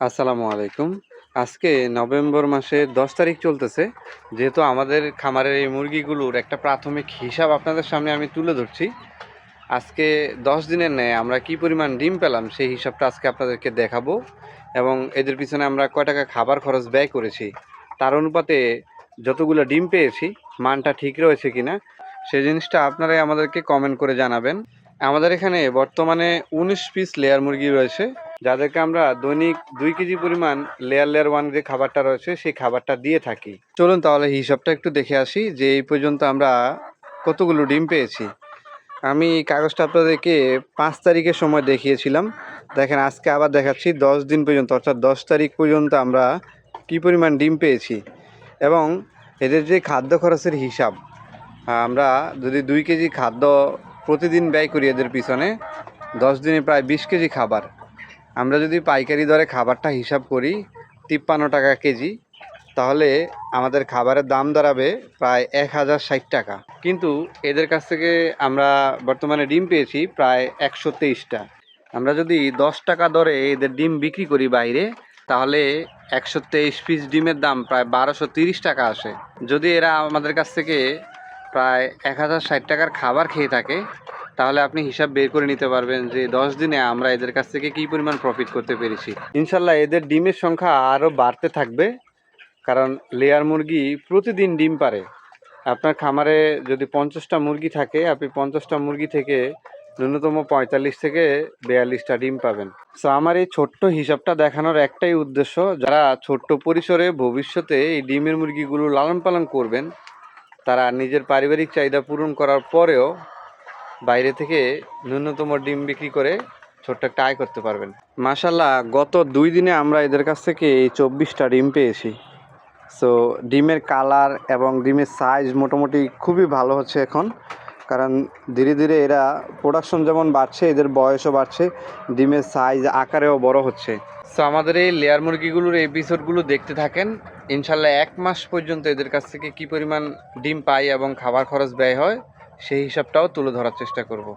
আসসালামু আলাইকুম। আজকে নভেম্বর মাসের দশ তারিখ চলতেছে। যেহেতু আমাদের খামারের এই মুরগিগুলোর একটা প্রাথমিক হিসাব আপনাদের সামনে আমি তুলে ধরছি। আজকে দশ দিনের ন্যায় আমরা কি পরিমাণ ডিম পেলাম সেই হিসাবটা আজকে আপনাদেরকে দেখাবো এবং এদের পিছনে আমরা কয় টাকা খাবার খরচ ব্যয় করেছি, তার অনুপাতে যতগুলো ডিম পেয়েছি, মানটা ঠিক রয়েছে কিনা সেই জিনিসটা আপনারাই আমাদেরকে কমেন্ট করে জানাবেন। আমাদের এখানে বর্তমানে উনিশ পিস লেয়ার মুরগি রয়েছে। যাদেরকে আমরা দৈনিক দুই কেজি পরিমাণ লেয়ার লেয়ার ওয়ান যে খাবারটা রয়েছে, সেই খাবারটা দিয়ে থাকি। চলুন তাহলে হিসাবটা একটু দেখে আসি যে এই পর্যন্ত আমরা কতগুলো ডিম পেয়েছি। আমি কাগজটা আপনাদেরকে পাঁচ তারিখের সময় দেখিয়েছিলাম। দেখেন, আজকে আবার দেখাচ্ছি, দশ দিন পর্যন্ত, অর্থাৎ দশ তারিখ পর্যন্ত আমরা কি পরিমাণ ডিম পেয়েছি। এবং এদের যে খাদ্য খরচের হিসাব আমরা যদি দুই কেজি খাদ্য প্রতিদিন ব্যয় করি এদের পিছনে, দশ দিনে প্রায় বিশ কেজি খাবার। আমরা যদি পাইকারি দরে খাবারটা হিসাব করি, তিপ্পান্ন টাকা কেজি, তাহলে আমাদের খাবারের দাম দাঁড়াবে প্রায় এক হাজার ষাট টাকা। কিন্তু এদের কাছ থেকে আমরা বর্তমানে ডিম পেয়েছি প্রায় একশো তেইশটা আমরা যদি দশ টাকা দরে এদের ডিম বিক্রি করি বাইরে, তাহলে একশো তেইশ পিস ডিমের দাম প্রায় বারোশো তিরিশ টাকা আসে। যদি এরা আমাদের কাছ থেকে প্রায় এক হাজার ষাট টাকার খাবার খেয়ে থাকে তাহলে আপনি হিসাব বের করে নিতে পারবেন যে দশ দিনে আমরা এদের কাছ থেকে কী পরিমাণ প্রফিট করতে পেরেছি। ইনশাল্লাহ এদের ডিমের সংখ্যা আরও বাড়তে থাকবে, কারণ লেয়ার মুরগি প্রতিদিন ডিম পারে। আপনার খামারে যদি পঞ্চাশটা মুরগি থাকে, আপনি পঞ্চাশটা মুরগি থেকে ন্যূনতম পঁয়তাল্লিশ থেকে বিয়াল্লিশটা ডিম পাবেন। সো আমার এই ছোট্ট হিসাবটা দেখানোর একটাই উদ্দেশ্য, যারা ছোট্ট পরিসরে ভবিষ্যতে এই ডিমের মুরগিগুলো লালন পালন করবেন, তারা নিজের পারিবারিক চাহিদা পূরণ করার পরেও বাইরে থেকে ন্যূনতম ডিম বিক্রি করে ছোট্ট একটা আয় করতে পারবেন। মাশাল্লাহ গত দুই দিনে আমরা এদের কাছ থেকে এই চব্বিশটা ডিম পেয়েছি। সো ডিমের কালার এবং ডিমের সাইজ মোটামুটি খুবই ভালো হচ্ছে এখন। কারণ ধীরে ধীরে এরা প্রোডাকশন যেমন বাড়ছে, এদের বয়সও বাড়ছে, ডিমের সাইজ আকারেও বড় হচ্ছে। সো আমাদের এই লেয়ার মুরগিগুলোর এপিসোডগুলো দেখতে থাকেন। ইনশাল্লাহ এক মাস পর্যন্ত এদের কাছ থেকে কি পরিমাণ ডিম পাই এবং খাবার খরচ ব্যয় হয় সেই হিসাবটাও তুলে ধরার চেষ্টা করব।